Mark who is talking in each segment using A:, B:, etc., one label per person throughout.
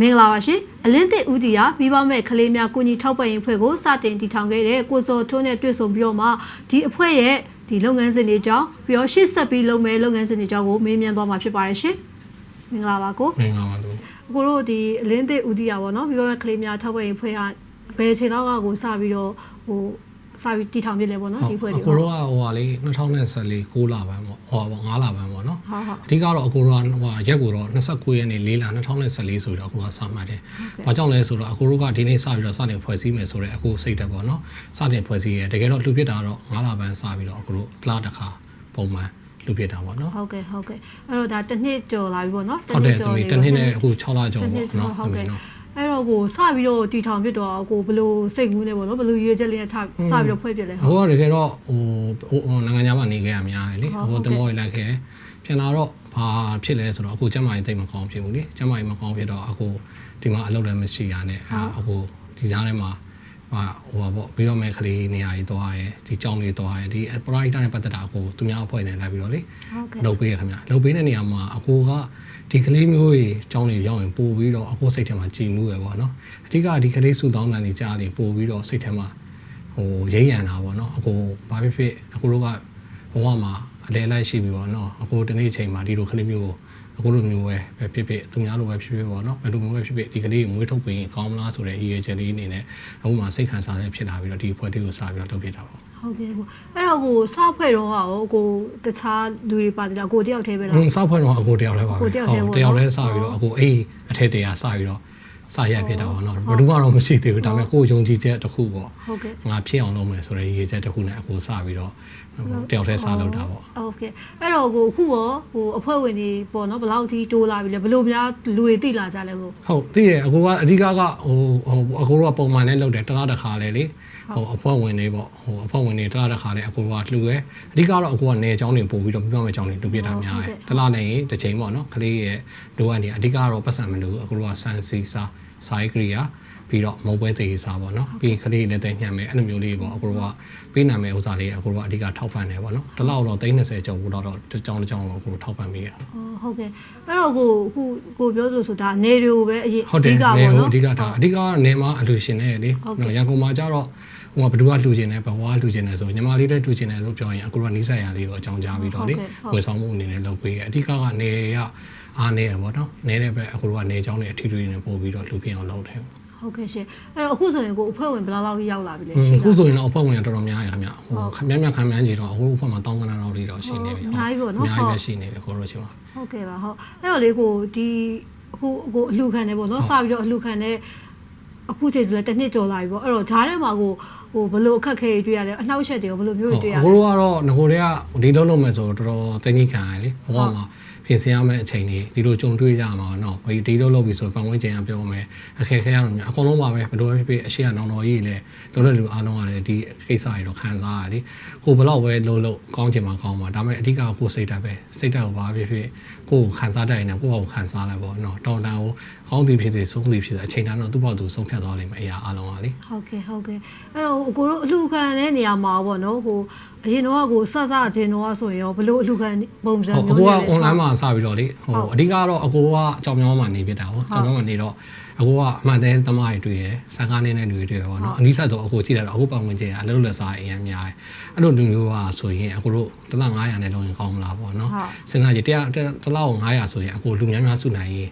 A: မင်္ဂလာပါရှင်အလင်းသစ်ဦးတီယာမိဘမဲ့ကလေးများကိုကြီးထောက်ပံ့ရေးအဖွဲ့ကိုစတင်တည်ထောင်ခဲ့တဲ့ကိုစောထွန်းနဲ့တွေ့ဆုံပြီးတော့မှဒီအဖွဲ့ရဲ့ဒီလုပ်ငန်းစဉ်တွေအကြောင်းပြီးတော့ရှေ့ဆက်ပြီးလုပ်မယ်လုပ်ငန်းစဉ်တွေအကြောင်းကိုမေးမြန်းသွားမှာဖြစ်ပါတယ်ရှင်မင်္ဂလာပါကို
B: မင်္ဂလာပါလို့
A: အခုတို့ဒီအလင်းသစ်ဦးတီယာပေါ့နော်မိဘမဲ့ကလေးများထောက်ပံ့ရေးအဖွဲ့ကဘယ်အချိန်လောက်ကကိုစပြီးတော့ဟို စပြီးတည်ထောင်ပြလဲပေါ့နော်ဒီအဖွဲ့တွေ
B: အကိုတို့ကဟိုဟာလေ2014 6လပိုင်းပေါ့ဟိုဟာပေါ့9လပိုင်းပေါ့နော်
A: ဟုတ်ဟုတ်
B: အဓိကတော့အကိုတို့ကဟိုဟာရက်ကိုတော့29ရက်နေ့4လ2014ဆိုတော့အကိုကစမှတ်တယ်။ဘာကြောင့်လဲဆိုတော့အကိုတို့ကဒီနေ့စပြီးတော့စတင်ဖွဲ့စည်းမယ်ဆိုတော့အကိုစိတ်တက်ပေါ့နော်။စတင်ဖွဲ့စည်းရတကယ်တော့လူပြစ်တာတော့9လပိုင်းစပြီးတော့အကိုတို့တစ်လားတစ်ခါပုံမှန်လူပြစ်တာပေါ့နော်
A: ဟုတ်ကဲ့ဟုတ်ကဲ့အဲ့တော့ဒါတစ်နှစ်ကျော်လာပြီပေါ့နော်
B: ဟုတ်တယ်သမီးတစ်နှစ်နဲ့အခု6လကျော်
A: တစ်
B: ပေါ့
A: နှစ်ကျော်
B: နော်
A: ဟုတ်
B: သမီး
A: ကဲ့
B: နော်
A: အဲ့တော့ကိုစပြီးတော့တီထောင်ဖြစ်တော့ကိုဘယ်လိုစိတ်ကူးနေပေါ့နော်ဘယ်လိုရွေးချက်လေးနဲ့ထစပြီးတော့ဖွဲ့ပြလဲ
B: အကိုကတကယ်တော့ဟိုဟိုနိုင်ငံခြားမှာနေခဲ့ရများတယ်လေ
A: ဟုတ်
B: အ
A: ဟုတ်
B: ကို
A: ကဲ့
B: တမောကြီးလိုက်ခဲ့ပြန်လာတော့ဘာဖြစ်လဲဆိုတော့အခုကျမကြီးတိတ်မကောင်းဖြစ်ဘူးလေကျမကြီးမကောင်းဖြစ်တော့အခုဒီမှာအလုပ်လည်းမရှိရနဲ့အခုဒီကြားထဲမှာဟာဟိုပါပေါ့ပြီးတော့မဲ့ကလေးနေရာကြီးသွားရဲဒီကြောင်းလေးသွားရဲဒီ priority နဲ့ပတ်သက်တာအကိုသူများအဖွဲ့နေလိုက်ပြီးတော့လေ
A: ဟုတ်ကဲ့
B: လုပ်ပေးရခင်ဗျလုပ်ပေးတဲ့နေရာမှာအကိုက ဒီကလေးမျိုးကြီးအကြောင်းတွေရောက်ရင်ပို့ပြီးတော့အကိုစိတ်ထဲမှာကြည်နူးရပေါ့နော်အဓိကဒီကလေးဆူတောင်းတန်နေကြားလေပို့ပြီးတော့စိတ်ထဲမှာဟိုရိမ့်ရန်တာပေါ့နော်အကိုဘာဖြစ်ဖြစ်အကိုတို့ကဘဝမှာအလဲလိုက်ရှိပြီပေါ့နော်အကိုဒီနေ့အချိန်မှာဒီလိုကလေးမျိုးကို အကိုလိုမျိုးပဲပဲဖြစ်ဖြစ်သူများလိုပဲဖြစ်ဖြစ်ပေါ့နော်ဘယ်လိုမျိုးပဲဖြစ်ဖြစ်ဒီကလေးကိုမွေးထုတ်ပေးရင်ကောင်းမလားဆိုတဲ့ရည်ရွယ်ချက်လေးအနေနဲ့အခုမှစိတ်ခံစားချက်ဖြစ်လာပြီးတော့ဒီအဖွဲ့လေးကိုစပြီးတော့လုပ်ပြတာပေါ့
A: ဟုတ်ကဲ့ကိုအဲ့တော့ကိုစဖွဲ့တော့ဟာကိုတခြားလူတွေပါတယ်လားကိုတယောက်တည်းပဲလား
B: ဟွန်းစောက်ဖွဲ့တော့အကိုတယောက်တည်းပါပဲ
A: ကိုတယောက်တည်းပေါ့နော်
B: တယောက်တည်းစပြီးတော့အကိုအေးအထက်တရာစပြီးတော့စရက်ဖြစ်တာပေါ့နော်ဘယ်သူမှတော့မရှိသေးဘူးဒါပေမဲ့ကိုယ်ယုံကြည်ချက်တစ်ခုပေါ့
A: ဟုတ်ကဲ့
B: ငါဖြစ်အောင်လုပ်မယ်ဆိုတဲ့ရည်ရွယ်ချက်တစ်ခုနဲ့အကိုစပြီးတော့ တယောက်တည်းစလုပ်တာပေါ့
A: ဟုတ်ကဲ့အဲ့တော့ကိုအခုရောဟိုအဖွဲ့ဝင်တွေပေါ့နော်ဘယ်လောက်ထိတိုးလာပြီလဲဘယ်လိုများလူတွေသိလာကြလဲကို
B: ဟုတ်သိရအကိုကအဓိကကဟိုဟိုအကိုတို့ကပုံမှန်နဲ့လုပ်တယ်တစ်လားတစ်ခါလေလေဟိုအဖွဲ့ဝင်တွေပေါ့ဟိုအဖွဲ့ဝင်တွေတစ်လားတစ်ခါလေအကိုကလှူရဲအဓိကတော့အကိုကနေအကြောင်းတွေပို့ပြီးတော့ပြပြမဲ့အကြောင်းတွေလှူပြတာများတယ်တစ်လားနဲ့တစ်ချိန်ပေါ့နော်ကလေးရဲ့လိုအပ်နေအဓိကတော့ပတ်စံမလို့အကိုတို့ကစန်စီစာစာရေးကရိယာ ပြီးတော့မုံပွဲသေးစားပေါ့နော်ပြီးကလေးနဲ့တိုင်ညံ့မယ်အဲ့လိုမျိုးလေးပေါ့အကိုတို့ကပေးနိုင်မဲ့ဥစ္စာလေးအကိုတို့ကအဓိကထောက်ပံ့တယ်ပေါ့နော်တစ်လောက်တော့30ကျော်ဘူးတော့တစ်ကြောင်းတစ်ကြောင်းတော့အကိုတို့ထောက်ပံ့ပေးရ
A: အော်ဟုတ်ကဲ့အဲ့တော့ကိုအခုကိုပြောလို့ဆိုဒါနေတွေကိုပဲအရင်
B: ဟုတ်တယ်
A: အဓိက
B: နေ
A: ပေါ့
B: ဟို
A: နော်
B: အဓိကဒါအဓိကနေမှာအလူရှင်နေလေ
A: ဟုတ်ကဲ့
B: နော်ရန်ကုန်မှာကျတော့ဟိုကဘယ်သူကလှူကျင်နေဘဝလှူကျင်နေဆိုညီမလေးလည်းလှူကျင်နေဆိုပြောရင်အကူကနီးစပ်ရလေးကိုအကြောင်းကြားပြီးတော့လေ
A: ဟုတ်ကဲ့ဟုတ်
B: ဝယ်ဆောင်မှုအနေနဲ့လုပ်ပေးရအဓိကကနေရအားနေရပေါ့နော်နေတဲ့ပဲအကူကနေအကြောင်းတွေအထီးတွေနဲ့ပို့ပြီးတော့လှူပြအောင်လုပ်တယ်
A: ဟုတ်ကဲ့ရှင်အဲ့တော့အခုဆိုရင်ကိုအဖွဲ့ဝင်ဘယ်လောက်လောက်ရောက်လာပြီလဲ
B: ဟွန်း
A: ရှိ
B: အခု
A: လား
B: ဆိုရင်တော့အဖွဲ့ဝင်ကတော်တော်များရခင်ဗျဟိုခမြမြခံမှန်းကြည့်တော့အခုအဖွဲ့မှာတောင်းကနန်းလောက်လေးတော့ရှိနေပြီ
A: အများကြီးပေါ့နော်
B: အများကြီးပဲရှိနေပြီကိုတို့ချင်း
A: ဟုတ်ကဲ့ပါဟုတ်အဲ့တော့လေကိုဒီအခုကိုအလှခံနေပေါ့နော်စပြီးတော့အလှခံနေအခုချိန်ဆိုလဲတစ်နှစ်ကျော်လာပြီပေါ့အဲ့တော့ဂျားထဲမှာကိုဟိုဘယ်လိုအခက်အခဲတွေတွေ့ရလဲအနှောက်အယှက်တွေရောဘယ်လိုမျိုးတွေတွေ့ရ
B: အ
A: လဲ
B: ကိုတို့ကတော့ငကိုတွေကဒီလုံးလုံးမယ်ဆိုတော့တော်တော်တင်းကြီးခံရလေဘဝမှာ ပြင်ဆင်ရမယ့်အချိန်တွေဒီလိုကြုံတွေ့ကြမှာเนาะဘယ်ဒီလုံးလုံးပြီဆိုပတ်ဝန်းကျင်ကပြောမယ်အခက်ခဲရတော့များအကုန်လုံးပါပဲဘယ်လိုပဲဖြစ်ဖြစ်အရှိကနောင်တော်ကြီးလေတော်တော်လူအားလုံးကလည်းဒီကိစ္စတွေတော့ခံစားရလေကိုဘယ်တော့ပဲလုံးလုံးကောင်းချင်မှာကောင်းပါဒါပေမဲ့အဓိကကိုစိတ်ဓာတ်ပဲစိတ်ဓာတ်ကိုဘာဖြစ်ဖြစ် ကိုယ်ကိုခံစားတတ်ရင်လည်းကိုယ့်ဘာကိုခံစားလဲပေါ့နော်တော်တန်ကိုကောင်းသည်ဖြစ်စေဆုံးသည်ဖြစ်စေအချိန်တန်းတော့သူ့ဘောက်သူဆုံးဖြတ်သွားလိမ့်မယ်အရာအလုံးကလေ
A: ဟုတ်ကဲ့ဟုတ်ကဲ့အဲ့တော့ကိုတို့အလှခံတဲ့နေရာမှာပေါ့နော်ဟိုအရင်တော့ကိုစစချင်းတော့ဆိုရင်ရောဘလို့အလှခံပုံစံမျိုး
B: နဲ့ဟိုကအွန်
A: လို
B: င်းမှာစပြီးတော့လေဟိုအဓိကတော့အကိုကအကြောင်းပြောင်းမှနေဖြစ်တာပေါ့အကြောင်းပြောင်းမှနေတော့ အကိုကအမှန်တည်းသမားတွေတွေ့ရယ်စကားနေတဲ့လူတွေတွေ့ရပေါ့နော်အနည်းဆက်တော့အကိုကြည့်ရတော့အကိုပတ်ဝန်းကျင်ကအလုပ်လုပ်လက်စားအရင်များတယ်အဲ့လိုလူမျိုးကဆိုရင်အကိုတို့တစ်လ900နဲ့လုံးရင်ကောင်းမလားပေါ့နော်စဉ်းစားကြည့်တရားတစ်လောက်900ဆိုရင်အကိုလူများများစုနိုင်ရင်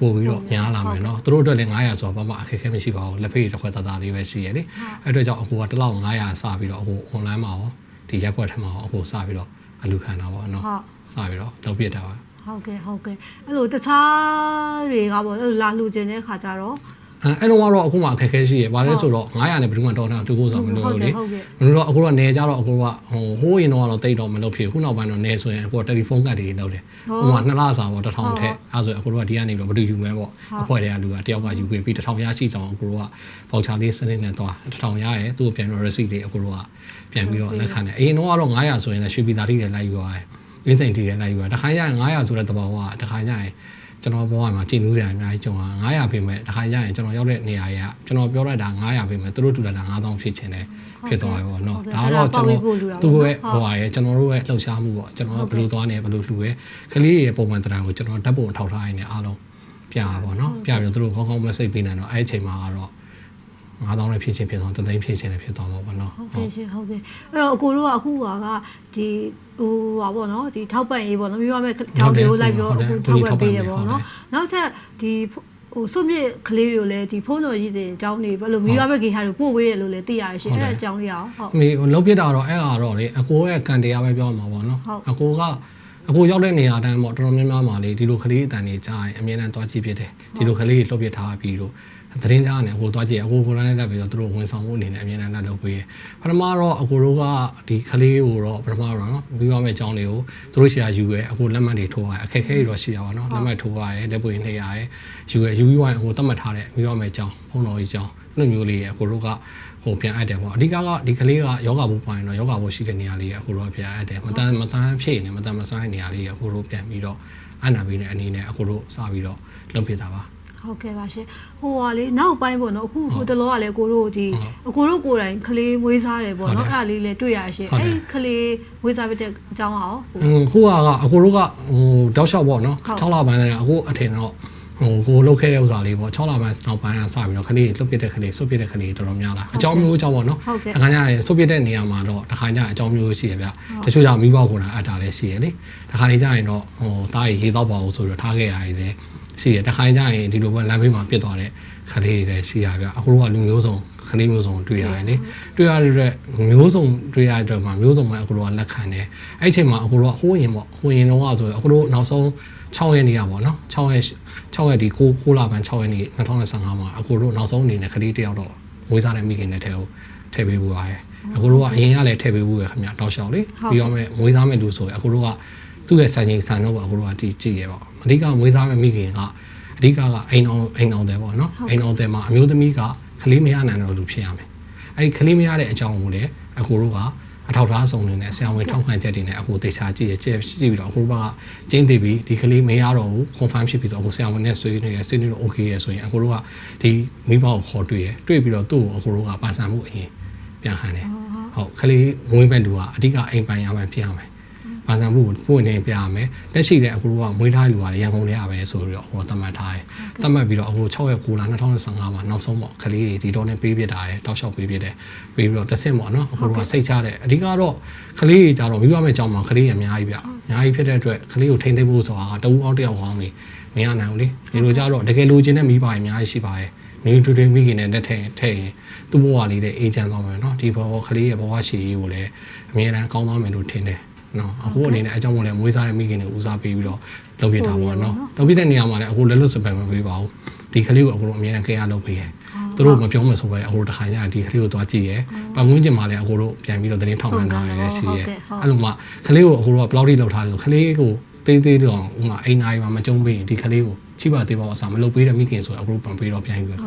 B: ပို့ပြီးတော့များလာမယ်เนาะသူတို့အတွက်လည်း900ဆိုတော့ဘာမှအခက်အခဲမရှိပါဘူးလက်ဖေးတစ်ခွက်သားသားလေးပဲရှိရလေအဲ့အတွက်ကြောင့်အကိုကတစ်လောက်900စပြီးတော့အကို online မှာရောဒီရက်ွက်ထက်မှာရောအကိုစပြီးတော့အလူခံတာပေါ့เนาะ
A: ဟုတ်
B: စပြီးတော့လုပ်ပြတာပါ
A: ဟုတ်ကဲ့ဟုတ်ကဲ့အဲ့လိုတခြားတွေကပေါ့အဲ့လိုလာလှူခြင်းတဲ့ခါကျတော့
B: အဲအဲ့တော့ကတော့အခုမှအခက်အခဲရှိရဗါလဲဆိုတော့900နဲ့ဘယ်သူမှတော်တာတူဖို့ဆိုမလို့လေ
A: ဟုတ်ကဲ့
B: မလို့တော့အခုတော့နေကြတော့အခုကဟိုဟိုးရင်တော့တော့တိတ်တော့မလုပ်ဖြစ်ခုနောက်ပိုင်းတော့နေဆိုရင်အခုကတယ်လီဖုန်းကတ်တွေလုပ်တယ်ဟိုမှာနှစ်လစာပေါ့တစ်ထောင်ထက်အဲဆိုရင်အခုတော့ဒီကနေပြီးတော့ဘယ်သူယူမဲပေါ့အဖွဲ့တွေကလူကတယောက်ကယူပြီးတစ်ထောင်ရရှိကြအောင်အခုတော့ပေါချာလေးစနစ်နဲ့သွားတစ်ထောင်ရရဲသူ့ကိုပြန်ပြီး receipt လေးအခုတော့ပြန်ပြီးတော့လက်ခံတယ်အရင်တော့ကတော့900ဆိုရင်လည်းရွှေပြည်သားတိတွေလိုက်ယူရတယ် အင်းစိန်တီတွေလိုက်ယူရတခါရရင်900ဆိုတဲ့တဘောကတခါရရင်ကျွန်တော်ဘဝမှာကြည်နူးစရာအများကြီးကြုံတာ900ပြင်မဲ့တစ်ခါရရင်ကျွန်တော်ရောက်တဲ့နေရာကြီးကကျွန်တော်ပြောလိုက်တာ900ပြင်မဲ့သူတို့တူလာတာ9000ဖြစ်ချင်တယ်ဖြစ်သွားပြီပေါ့နော်ဒါတော့ကျွန်တော်သူ့ရဲ့ဟိုဟာရဲ့ကျွန်တော်တို့ရဲ့လှုပ်ရှားမှုပေါ့ကျွန်တော်ကဘယ်လိုသွားနေဘယ်လိုလှူရဲကလေးရဲ့ပုံမှန်တရားကိုကျွန်တော်ဓာတ်ပုံထောက်ထားရင်းနဲ့အားလုံးပြတာပေါ့နော်ပြပြီးတော့သူတို့ကောင်းကောင်းမစိတ်ပေးနိုင်တော့အဲ့ဒီအချိန်မှာကတော့ 9000နဲ့ဖြစ်ချင်းဖြစ်သွားတသိန်းဖြစ်ချင်းလည်းဖြစ်သွားမှာပေါ့နော်
A: ဟုတ်ကဲ့ရှင်ဟုတ်ကဲ့အဲ့တော့အကိုတို့ကအခုဟာကဒီဟိုဟာပေါ့နော်ဒီထောက်ပံ့ရေးပေါ့နော်မျိုးရမဲ့ကြောင်းတွေကိုလိုက်ပြီးတော့အခုထောက်ပံ့ပေးတယ်ပေါ့နော်နောက်ထပ်ဒီဟိုစုမြစ်ကလေးတွေကိုလည်းဒီဖုန်းတော်ကြီးတွေအကြောင်းတွေဘယ်လိုမျိုးရမဲ့ဂေဟာတွေပို့ပေးရလို့လည်းသိရတယ်ရှင်အဲ့ဒါအကြောင်းလေးအောင်ဟုတ်
B: အမေလှုပ်ပြတာတော့အဲ့ဟာတော့လေအကိုရဲ့ကန်တရားပဲပြောမှာပေါ့နော်
A: ဟုတ်
B: အကိုကအကိုရောက်တဲ့နေရာတိုင်းပေါ့တော်တော်များများမှာလေဒီလိုကလေးအတန်တွေကြားရင်အမြဲတမ်းတွားကြည့်ဖြစ်တယ်ဒီလိုကလေးတွေလှုပ်ပြထားပြီးတော့ သတင်းကြားနေအကိုတွားကြည့်အကိုကိုယ်တိုင်လည်းတက်ပြီးတော့သူတို့ဝန်ဆောင်မှုအနေနဲ့အမြဲတမ်းလက်လုပ်ပေးရပထမတော့အကိုတို့ကဒီကလေးကိုတော့ပထမတော့နော်ပြီးသွားမဲ့အကြောင်းလေးကိုသူတို့ရှာယူရဲအကိုလက်မှတ်တွေထိုးရအခက်အခဲတွေတော့ရှိရပါတော့လက်မှတ်ထိုးရရဲလက်ပွေနှိပ်ရရဲယူရဲယူပြီးသွားရင်အကိုသတ်မှတ်ထားတဲ့ပြီးသွားမဲ့အကြောင်းဖုန်းတော်ကြီးအကြောင်းအဲ့လိုမျိုးလေးရအကိုတို့ကဟိုပြန်အပ်တယ်ပေါ့အဓိကကဒီကလေးကယောဂဘူးပိုင်းတော့ယောဂဘူးရှိတဲ့နေရာလေးကအခုတော့ပြန်အပ်တယ်မတန်မတန်ဖြစ်နေမတန်မဆိုင်တဲ့နေရာလေးကအခုတော့ပြန်ပြီးတော့အနာပေးတဲ့အနေနဲ့အခုတော့စပြီးတော့လုပ်ဖြစ်တာပါ
A: ဟုတ်ကဲ့ပါရှင်ဟိုဟာလေနောက်ပိုင်းပေါ့နော်အခုဟိုတလောကလည်းကိုတို့ဒီအကိုတို့ကိုယ်တိုင်ကလေးမွေးစားတယ်ပေါ့နော်အဲ့ဒါလေးလည်းတွေ့ရရှင်အဲ့ဒီကလေးမွေးစားပြတဲ့အကြောင်းအောင်
B: อืมခုကအခုတို့ကဟိုတောက်လျှောက်ပေါ့နော်
A: ဟုတ်
B: 6လပိုင်းနဲ့အခုအထင်တော့ဟိုကိုလုတ်ခဲ့တဲ့ဥစ္စာလေးပေါ့6လပိုင်းနောက်ပိုင်းကစပြီးတော့ခလေးလုတ်ပြတဲ့ခလေးဆုတ်ပြတဲ့ခလေးတော်တော်များလာအကြောင်းမျိုးကြောင့်ပေါ့နော်
A: ဟုတ်ကဲ့
B: အခါကျရင်ဆုတ်ပြတဲ့နေရာမှာတော့တစ်ခါကျရင်အကြောင်းမျိုးရှိရဗျတချို့ကြောင့်မိဘကိုယ်တိုင်အပ်တာလည်းရှိရလေတစ်ခါလေကျရင်တော့ဟိုတားရီရေတော့ပါအောင်ဆိုတော့ထားခဲ့ရတယ်လေ ရှိရတစ်ခါကျရင်ဒီလိုပဲလမ်းဘေးမှာပြစ်သွားတဲ့ခလေးတွေလည်းရှိရဗျအခုတို့ကလူမျိုးစုံခလေးမျိုးစုံတွေ့ရတယ်လေတွေ့ရတဲ့အတွက်မျိုးစုံတွေ့ရတဲ့အတွက်မှာမျိုးစုံပဲအခုတို့ကလက်ခံတယ်အဲ့ဒီအချိန်မှာအခုတို့ကဟိုးရင်ပေါ့ဟိုးရင်တော့ဆိုအခုတို့နောက်ဆုံး6ရက်နေရပေါ့နော်6ရက်6ရက်ဒီ9 9လပိုင်း6ရက်နေ2015မှာအခုတို့နောက်ဆုံးအနေနဲ့ခလေးတယောက်တော့မွေးစားတဲ့မိခင်တဲ့ထဲကိုထည့်ပေးဖို့ပါရဲ့အခုတို့ကအရင်ကလည်းထည့်ပေးဖို့ရခင်ဗျတောက်လျှောက်လေပြီးတော့မဲ့မွေးစားမဲ့လူဆိုရင်အခုတို့က သူ့ရဲ့စံချိန်စံတော့အခုတို့ကကြည့်ကြည့်ရပါအဓိကမွေးစားမဲ့မိခင်ကအဓိကကအိမ်အောင်အိမ်အောင်တယ်ပေါ့နော်အိမ်အောင်တယ်မှာအမျိုးသမီးကခလေးမရနိုင်တော့လူဖြစ်ရမယ်အဲ့ဒီခလေးမရတဲ့အကြောင်းကိုလည်းအခုတို့ကအထောက်ထားဆောင်နေတဲ့ဆရာဝန်ထောက်ခံချက်တွေနဲ့အခုသေချာကြည့်ရကြည့်ကြည့်ပြီးတော့အခုတို့ကကျင်းသိပြီးဒီကလေးမရတော့ဘူး confirm ဖြစ်ပြီးတော့အခုဆရာဝန်နဲ့ဆွေးနွေးရဆွေးနွေးလို့ okay ရဆိုရင်အခုတို့ကဒီမိဘကိုခေါ်တွေ့ရတွေ့ပြီးတော့သူ့ကိုအခုတို့ကပန်ဆန်မှုအရင်ပြန်ခံတယ်ဟုတ်ကလေးဝင်းဘက်လူကအဓိကအိမ်ပိုင်ရမှဖြစ်ရမ ယ်ပန်ဆန်မှုကိုပွင့်နေပြရမယ်လက်ရှိတဲ့အခုတို့ကမွေးထားလူကလည်းရန်ကုန်လေးရပဲဆိုပြီးတော့ဟိုသတ်မှတ်ထားတယ်သတ်မှတ်ပြီးတော့အခု6ရက်9လ2015မှာနောက်ဆုံးပေါ့ကလေးတွေဒီတော့နဲ့ပေးပြတာတယ်တောက်လျှောက်ပေးပြတယ်ပေးပြီးတော့တစ်ဆင့်ပေါ့နော်အခုတို့ကစိတ်ချတယ်အဓိကတော့ကလေးတွေကြတော့မိဘမဲ့ကြောင်းမှာကလေးရအများကြီးဗျအများကြီးဖြစ်တဲ့အတွက်ကလေးကိုထိန်းသိမ်းဖို့ဆိုတာကတဝူအောင်တယောက်ကောင်းနေမရနိုင်ဘူးလေဒီလိုကြတော့တကယ်လိုချင်တဲ့မိဘတွေအများကြီးရှိပါရဲ့နေတူတူမိခင်နဲ့တက်ထဲထဲရင်သူ့ဘဝလေးတဲ့အေဂျင့်သွားမယ်နော်ဒီဘဝကလေးရဲ့ဘဝရှိရေးကိုလည်းအမြဲတမ်းကောင်းသွားမယ်လို့ထင်တယ် နော်အခုအနေနဲ့အကြောင်းမို့လဲမွေးစားတဲ့မိခင်တွေဦးစားပေးပြီးတော့လုပ်ပြတာပေါ့နော်လုပ်ပြတဲ့နေရာမှာလည်းအခုလက်လွတ်စပယ်မပေးပါဘူးဒီကလေးကိုအခုတော့အမြဲတမ်း care လုပ်ပေးရသူတို့မပြောမှဆိုပဲအခုတို့တစ်ခါညဒီကလေးကိုသွားကြည့်ရပတ်ဝန်းကျင်မှာလည်းအခုတို့ပြန်ပြီးတော့တင်းထောက်ခံထားရရှိရအဲ့လိုမှကလေးကိုအခုတို့ကဘယ်လောက်ထိလောက်ထားတယ်ကလေးကို သေးသေးတော့ဥမာအိမ်နာရီမှာမကြုံပေးရင်ဒီကလေးကိုချိပါသေးပါအစားမလုပ်ပေးတဲ့မိခင်ဆိုအခုတို့ပန်ပေးတော့ပြန်ယူရ
A: ဩဩ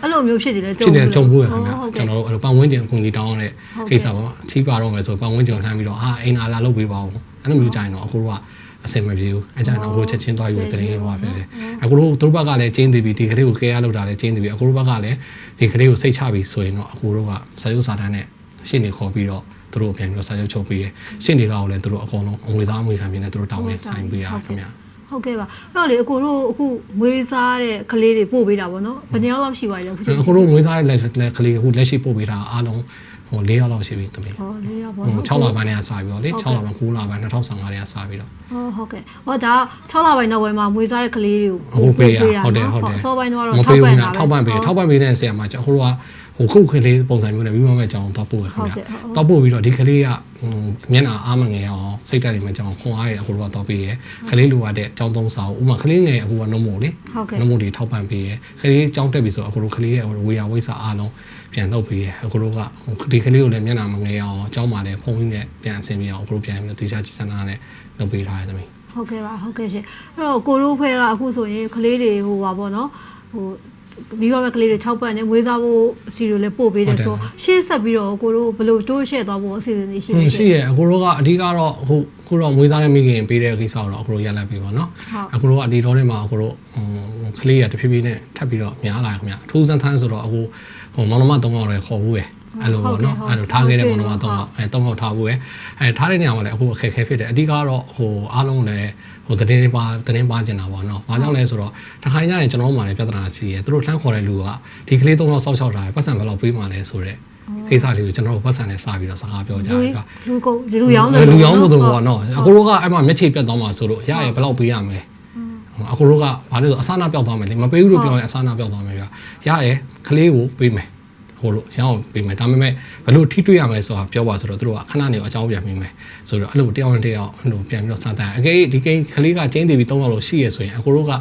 A: အဲ့လိုမျိုးဖြစ်တယ်လေ
B: ဖြစ်တယ်ကြုံဖို့ရခင်ဗျ
A: ဟုတ်
B: ကျွန်
A: ကဲ့
B: တော်တို့အဲ့လိုပတ်ဝန်းကျင်အကူအညီတောင်းရတဲ့ကိစ္စပါချိပါတော့မယ်ဆိုပတ်ဝန်းကျင်လှမ်းပြီးတော့ဟာအိမ်နာလာလုပ်ပေးပါဦးအဲ့လိုမျိုးကြရင်တော့အခုတို့ကအစင်မပြေဘူးအဲကြရင်တော့အခုချက်ချင်းသွားယူတဲ့တင်းဟောဖြစ်တယ်အခုတို့တို့ဘက်ကလည်းကျင်းသေးပြီဒီကလေးကိုကဲရလောက်တာလည်းကျင်းသေးပြီအခုတို့ဘက်ကလည်းဒီကလေးကိုစိတ်ချပြီဆိုရင်တော့အခုတို့ကစာရုပ်စာတမ်းနဲ့ရှင်းနေခေါ်ပြီးတော့ သူတို့ပြန်ပြီးတော့စာရုပ်ချုပ်ပေးရရှင်းတွေကလည်းသူတို့အကုန်လုံးအငွေသားအငွေခံပြနေသူတို့တောင်းနေဆိုင်ပေးရခင်ဗျ
A: ဟုတ်ကဲ့ပါအဲ့တော့လေအကိုတို့အခုမွေးစားတဲ့ကလေးတွေပို့ပေးတာပေါ့နော်ဘယ်နှစ်ယောက်လောက်ရှိပါလဲအခုချိန်
B: အခုတို့ငွေသားတဲ့လက်လက်ကလေးအခုလက်ရှိပို့ပေးတာအားလုံးဟို၄ရောက်လောက်ရှိပြီတမီး
A: ဟောလေးယောက်ပေါ့
B: ဟို
A: နော်
B: 6လပိုင်းနဲ့စပြီးတော့လေ6လပိုင်း9လပိုင်း2015နဲ့စပြီးတော့
A: ဟောဟုတ်ကဲ့ဟောဒါ6လပိုင်းနောက်ပိုင်းမှာမွေးစားတဲ့ကလေးတွေကို
B: အခုပေးရဟုတ်တယ်ဟုတ်တယ်
A: အစောပိုင်းတော့
B: မ
A: ထော
B: ပေး
A: က်ပံ့
B: ဘူး
A: တာ
B: နော်ထောက်ပံ့ပေးထောက်ပံ့ပေးတဲ့ဆရာမကျအခုတို့က ဟိုခုတ်ခလေးပုံစံမျိုးနဲ့မိမမဲ့ကြောင်းတော့ပို့ရခင်ဗျတော့ပို့ပြီးတော့ဒီကလေးကဟိုမျက်နှာအားမငယ်အောင်စိတ်တက်နေမှကြောင်းခွန်အားရအခုတို့ကတော့ပေးရကလေးလိုရတဲ့အကြောင်းသုံးစာဥမာကလေးငယ်အခုကနှုံးမို့လေ
A: ဟုတ်ကဲ့
B: နှုံးမို့တွေထောက်ပံ့ပေးရကလေးကြောင်းတက်ပြီဆိုအခုတို့ကလေးရဲ့ဝေယဝိစာအားလုံးပြန်လုပ်ပေးရအခုတို့ကဒီကလေးကိုလည်းမျက်နှာမငယ်အောင်အကြောင်းမှလည်းဖုန်းကြီးနဲ့ပြန်အဆင်ပြေအောင်အခုတို့ပြန်ပြီးတော့တေချာကြည်စနာနဲ့လုပ်ပေးထားရသမီး
A: ဟုတ်ကဲ့ပါဟုတ်ကဲ့ရှင်အဲ့တော့ကိုတို့ဖွဲ့ကအခုဆိုရင်ကလေးတွေဟိုပါပေါ့နော်ဟို ပြီးတော့ကလေးတွေ6ပတ်နဲ့မွေးစားဖို့အစီအစဉ်လေးပို့ပေးတယ်ဆိုရှေ့ဆက်ပြီးတော့ကိုတို့ဘယ်လိုတိုးရှဲ့သွားဖို့အစီအစဉ်တွေရှိ
B: ဟွ
A: လဲ
B: န်းရှိရအခုတို့ကအဓိကတော့အခုခုတော့မွေးစားတဲ့မိခင်ပေးတဲ့ကိစ္စတော့အခုတို့ရက်လက်ပြီပေါ့နော်
A: ဟုတ်
B: အခုတို့ကဒီတော့ထဲမှာအခုတို့ဟိုကလေးရတဖြည်းဖြည်းနဲ့ထပ်ပြီးတော့များလာခင်ဗျအထူးဆန်းဆန်းဆိုတော့အခုဟိုမောင်နှမ၃ယောက်လည်းခေါ်ဘူးရ အဲ့လိုပေါ့နော်အဲ့လိုထားခဲ့တဲ့ပုံတော့တော့အဲတော့ဟုတ်ထားဖို့ရယ်အဲထားတဲ့နေရာမှာလည်းအခုအခက်အခဲဖြစ်တယ်အဓိကတော့ဟိုအားလုံးလည်းဟိုသတင်းပါသတင်းပါကျင်တာပေါ့နော်ဘာကြောင့်လဲဆိုတော့တစ်ခိုင်းကြရင်ကျွန်တော်တို့မှလည်းပြဿနာစီရယ်သူတို့လှမ်းခေါ်တဲ့လူကဒီကလေးသုံးတော့စောက်ချောက်တာပတ်စံဘယ်လောက်ပေးမှလဲဆိုတော့ကိစ္စလေးကိုကျွန်တော်တို့ပတ်စံနဲ့စပြီးတော့စကားပြောကြတယ်က
A: လူကိုလူရောင်း
B: လူရောင်းလို့တော့ပေါ့နော်အကိုတို့ကအဲ့မှာမျက်ခြေပြတ်သွားမှာဆိုလို့ရရဘယ်လောက်ပေးရမလဲအကိုတို့ကဘာလဲဆိုအဆနာပြောက်သွားမယ်လေမပေးဘူးလို့ပြောရင်အဆနာပြောက်သွားမယ်ဗျာရတယ်ကလေးကိုပေးမယ် ဟိုလိုရအောင်ပေးမယ်ဒါပေမဲ့ဘယ်လိုထိတွေ့ရမလဲဆိုတာပြောပါဆိုတော့တို့ကခဏနေအကြောင်းပြန်မိမယ်ဆိုတော့အဲ့လိုတယောက်နဲ့တယောက်အဲ့လိုပြန်ပြီးတော့စတန်အကေဒီကိန်းကလေးကကျင်းတည်ပြီး၃လောက်လို့ရှိရဆိုရင်အကိုတို့က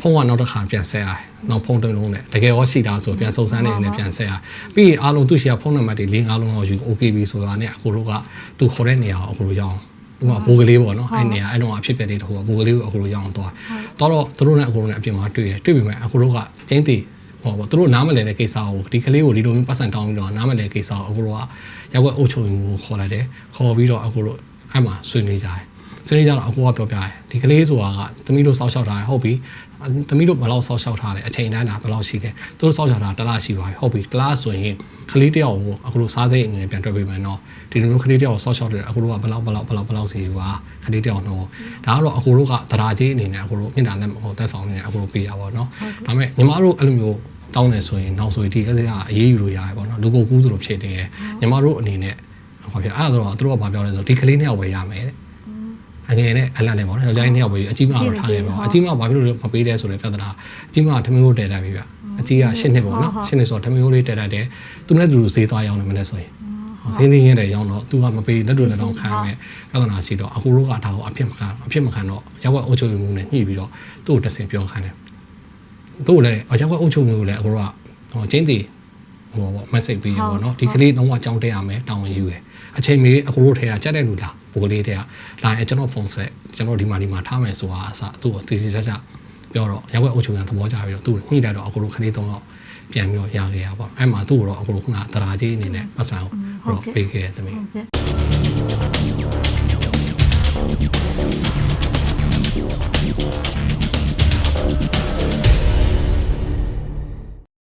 B: ဖုန်းကနောက်တစ်ခါပြန်ဆက်ရတယ်နောက်ဖုန်းတစ်လုံးနဲ့တကယ်ရောရှိတာဆိုပြန်စုံစမ်းနေနေပြန်ဆက်ရပြီးရင်အားလုံးသူ့ရှိရဖုန်းနံပါတ်တွေ၄၅လုံးလောက်ယူ okay ပြီဆိုတာနဲ့အကိုတို့ကသူခေါ်တဲ့နေရာကိုအကိုတို့ရအောင်ဥပမာဘိုးကလေးပေါ့နော်အဲ့နေရာအဲ့တော့အဖြစ်ပြက်လေးတစ်ခုကဘိုးကလေးကိုအကိုတို့ရအောင်သွားတော့တော့သူတို့နဲ့အကိုတို့နဲ့အပြင်မှာတွေ့ရတွေ့ပြီမဲ့အကိုတို့ကကျင်းတည် ဟောပေါ့သူတို့နားမလည်တဲ့ကိစ္စကိုဒီကလေးကိုဒီလိုမျိုးပတ်စံတောင်းပြီးတော့နားမလည်ကိစ္စကိုအကိုတို့ကရောက်ွက်အုပ်ချုပ်မှုခေါ်လိုက်တယ်ခေါ်ပြီးတော့အကိုတို့အဲ့မှာဆွေးနွေးကြတယ်ဆွေးနွေးကြတော့အကိုကပြောပြတယ်ဒီကလေးဆိုတာကသမီးတို့စောက်ရှောက်ထားတယ်ဟုတ်ပြီသမီးတို့ဘယ်လောက်စောက်ရှောက်ထားလဲအချိန်တိုင်းတာဘယ်လောက်ရှိတယ်သူတို့စောက်ရှောက်ထားတလားရှိပါပြီဟုတ်ပြီတလားဆိုရင်ကလေးတယောက်ကိုအခုလိုစားစိတ်အနေနဲ့ပြန်တွေ့ပေးမယ်နော်ဒီလိုမျိုးကလေးတယောက်ကိုစောက်ရှောက်တယ်အခုတို့ကဘယ်လောက်ဘယ်လောက်ဘယ်လောက်ဘယ်လောက်စီပါကလေးတယောက်တော့ဒါကတော့အခုတို့ကသဒ္ဓါကြီးအနေနဲ့အခုတို့မြင့်တာနဲ့ဟိုတက်ဆောင်နေအခုတို့ပေးရပါတော့နော်ဒါပေမဲ့ညီမတို့အဲ့လိုမျိုး တောင်းနေဆိုရင်နောက်ဆိုရင်ဒီကလေးကအရေးယူလို့ရတယ်ပေါ့နော်လူကိုကူးသလိုဖြစ်နေတယ်ညီမတို့အနေနဲ့ဟောပြအဲ့ဒါတော့သူတို့ကဘာပြောလဲဆိုဒီကလေးနှစ်ယောက်ပဲရမယ်တဲ့အငယ်နဲ့အလန့်နဲ့ပေါ့နော်ယောက်ျားနှစ်ယောက်ပဲအကြီးမတော့ထားခဲ့ပါအကြီးမဘာဖြစ်လို့မပေးလဲဆိုတဲ့ပြဿနာအကြီးမကထမင်းကိုတည်တယ်ပြီဗျအကြီးက၈နှစ်ပေါ့နော်၈နှစ်ဆိုတော့ထမင်းကိုလေးတည်တတ်တယ်သူနဲ့သူတို့ဈေးသွားရောက်နေမလဲဆိုရင်ဈေးသိင်းရတဲ့ရောင်းတော့သူကမပေးလက်တွေလည်းတော့ခံမယ်ပြဿနာရှိတော့အခုတို့ကဒါကိုအဖြစ်မခံအဖြစ်မခံတော့ရောက်ွက်အုပ်ချုပ်မှုနဲ့ညှိပြီးတော့သူ့ကိုတက်စင်ပြောခိုင်းတယ် သူ့ကိုလည်းရောက်ွက်အုပ်ချုပ်မှုကိုလည်းအခုတို့ကဟိုကျင်းတီဟိုပေါ့ message ပေးရပါတော့ဒီကလေးလုံးဝအကြောင်းတက်ရမယ်တောင်းဝင်ယူရယ်အချိန်မီအခုတို့ထဲကကြက်တဲ့လူလားဘိုကလေးတွေကလာရင်ကျွန်တော်ဖုန်းဆက်ကျွန်တော်ဒီမှာဒီမှာထားမယ်ဆိုတာအစသူ့ကိုတည်စီချာချာပြောတော့ရောက်ွက်အုပ်ချုပ်ရသဘောကျပြီးတော့သူ့ညှိလိုက်တော့အခုတို့ကလေးသုံးတော့ပြန်ပြီးတော့ရခဲ့ရပါအဲ့မှာသူ့ကိုတော့အခုတို့ခုနသရာကြီးအနေနဲ့ပတ်စံကိုတော့ပေးခဲ့တယ်တမီး
A: ဟုတ်ကဲ့